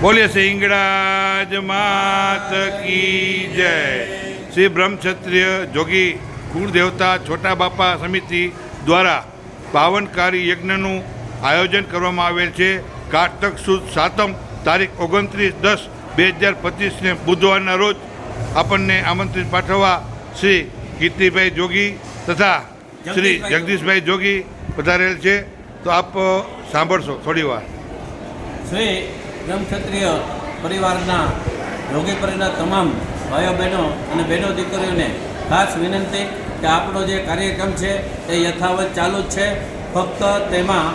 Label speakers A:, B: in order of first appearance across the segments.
A: બોલીએ હિંગળાજ માત કી જય. શ્રી બ્રહ્મક્ષત્રિય જોગી કુળદેવતા છોટા બાપા સમિતિ દ્વારા પાવનકારી યજ્ઞનું આયોજન કરવામાં આવેલ છે. કારતક સુદ સાતમ તારીખ ઓગણત્રીસ દસ બે હજાર પચીસને બુધવારના રોજ આપણને આમંત્રિત પાઠવવા શ્રી કીર્તિભાઈ જોગી તથા શ્રી
B: જગદીશભાઈ
A: જગદીશભાઈ જોગી પધારેલ છે. તો આપ સાંભળશો થોડી વાર.
B: શ્રી બ્રહ્મક્ષત્રિય પરિવારના યોગી પરિવારના તમામ ભાઈઓ બહેનો અને બહેનો દીકરીઓને ખાસ વિનંતી કે આપણો જે કાર્યક્રમ છે એ યથાવત ચાલુ જ છે. ફક્ત તેમાં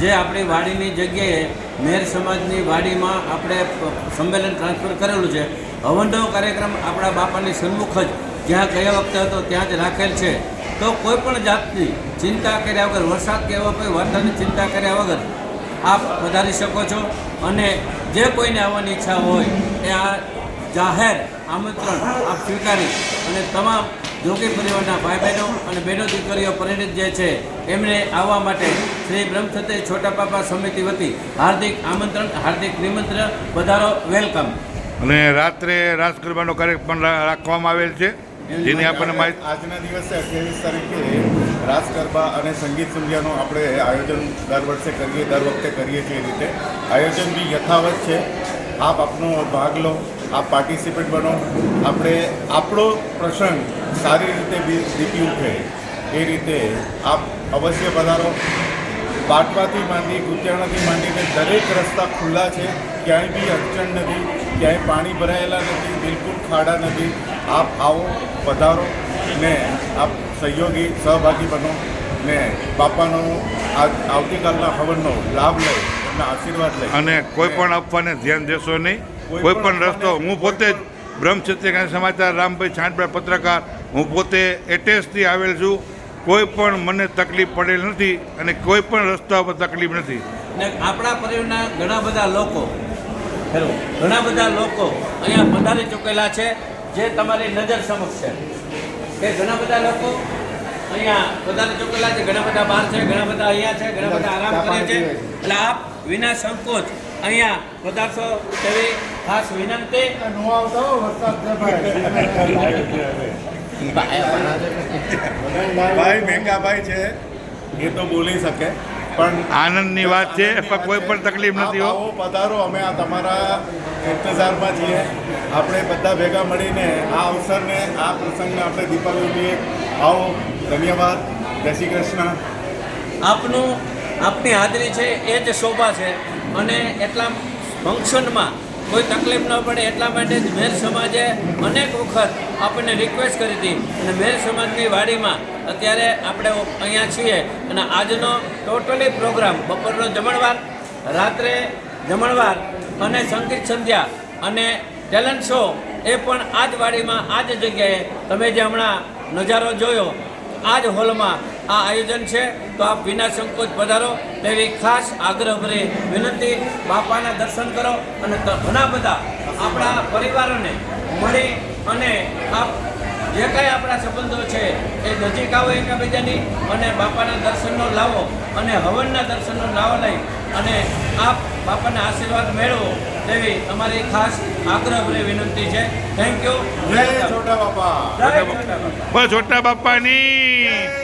B: જે આપણી વાડીની જગ્યાએ મેર સમાજની વાડીમાં આપણે સંમેલન ટ્રાન્સફર કરેલું છે. હવનનો કાર્યક્રમ આપણા બાપાની સન્મુખ જ જ્યાં ગયા વખતે હતો ત્યાં જ રાખેલ છે. તો કોઈ પણ જાતની ચિંતા કર્યા વગર, વરસાદ કે કોઈ વાતાની ચિંતા કર્યા વગર આપ વધારી શકો છો અને જે કોઈને આવવાની ઈચ્છા હોય એ આ જાહેર આમંત્રણ આપ સ્વીકારી અને તમામ જોગી પરિવારના ભાઈ બહેનો અને બહેનો દીકરીઓ પરિણિત જે છે એમને આવવા માટે શ્રી બ્રહ્મસતે છોટા પાપા સમિતિ વતી હાર્દિક આમંત્રણ હાર્દિક નિમંત્રણ વધારો વેલકમ.
A: અને રાત્રે રાસ ગરબાનો કાર્યક્રમ પણ રાખવામાં આવેલ છે જેની આપણને માહિતી
C: આજના દિવસે અઠ્યાવીસ તારીખે રાસ, ગરબા અને સંગીત સંધ્યાનું આપણે આયોજન દર વર્ષે કરીએ, દર વખતે કરીએ છીએ એ રીતે. આયોજન બી યથાવત છે. આપ આપનો ભાગ લો, આપ પાર્ટિસિપેટ બનો. આપણે આપણો પ્રસંગ સારી રીતે દીપી ઉઠે એ રીતે આપ અવશ્ય પધારો. પાટવાથી માંડી, કુતિયાણાથી માંડીને દરેક રસ્તા ખુલ્લા છે. ક્યાંય બી અડચણ નથી, ક્યાંય પાણી ભરાયેલા નથી, બિલકુલ ખાડા નથી. આપ આવો, પધારો. ને આપ સહયોગી સહભાગી બનો ને બાપાનો આવતીકાલના હવનનો લાભ લઈ એમના આશીર્વાદ લઈ.
A: અને કોઈ પણ અફવાને ધ્યાન દેશો નહીં.
C: કોઈ પણ
A: રસ્તો હું પોતે જ બ્રહ્મક્ષત્રિય સમાચાર રામભાઈ છાંટભાઈ પત્રકાર હું પોતે એટેચથી આવેલ છું. કોઈ પણ મને તકલીફ પડેલ નથી અને કોઈ પણ રસ્તા પર તકલીફ નથી.
B: ને આપણા પરિવારના ઘણા બધા લોકો હેલો ઘણા બધા લોકો અહીંયા પધારી ચૂકેલા છે જે તમારી નજર સમક્ષ છે. કે ઘણા બધા લોકો અહીંયા પધારી ચોકેલા છે ઘણા બધા બહાર છે ઘણા બધા અહીંયા છે ઘણા બધા આરામ કરે છે. એટલે આપ વિના સંકોચ અહીંયા પધારશો તેવી ખાસ વિનંતી.
C: ભાઈ મેંગાભાઈ છે. એ તો બોલી શકે. પણ
A: આનંદની વાત છે પણ કોઈ પણ તકલીફ નથી હો
C: પધારો અમે આ તમારા ઇંતજારમાં છીએ. આપણે બધા ભેગા મળીને આ અવસરને આ પ્રસંગને આપણે દીપાવલી ઉજવીએ. આવો ધન્યવાદ. જય શ્રી કૃષ્ણ.
B: આપનું આપની હાજરી છે એ જ શોભા છે. અને એટલા ફંક્શનમાં કોઈ તકલીફ ન પડે એટલા માટે જ મેર સમાજે અનેક વખત આપણને રિક્વેસ્ટ કરી હતી. અને મેર સમાજની વાડીમાં અત્યારે આપણે અહીંયા છીએ. અને આજનો ટોટલી પ્રોગ્રામ બપોરનો જમણવાર, રાત્રે જમણવાર અને સંગીત સંધ્યા અને ટેલેન્ટ શો એ પણ આ જ વાડીમાં આ જ જગ્યાએ તમે જે હમણાં નજારો જોયો આ જ હોલમાં આ આયોજન છે. તો આપ વિના સંકોચ પધારો. તેવી ખાસ આગ્રહ આગ્રહભરી વિનંતી બાપાના દર્શન કરો અને ઘણા બધા આપણા પરિવારોને મળી અને આપ જે કાંઈ આપણા સંબંધો છે એ નજીક આવો એકબીજાની અને બાપાના દર્શનનો લાવો અને હવનના દર્શનનો લાવો લઈ અને આપ બાપાના આશીર્વાદ મેળવો તેવી અમારી ખાસ આગ્રહભરી વિનંતી છે. થેન્ક યુ
C: જય છોટા બાપા.
B: જય છોટા બાપા.
A: છોટા બાપાની.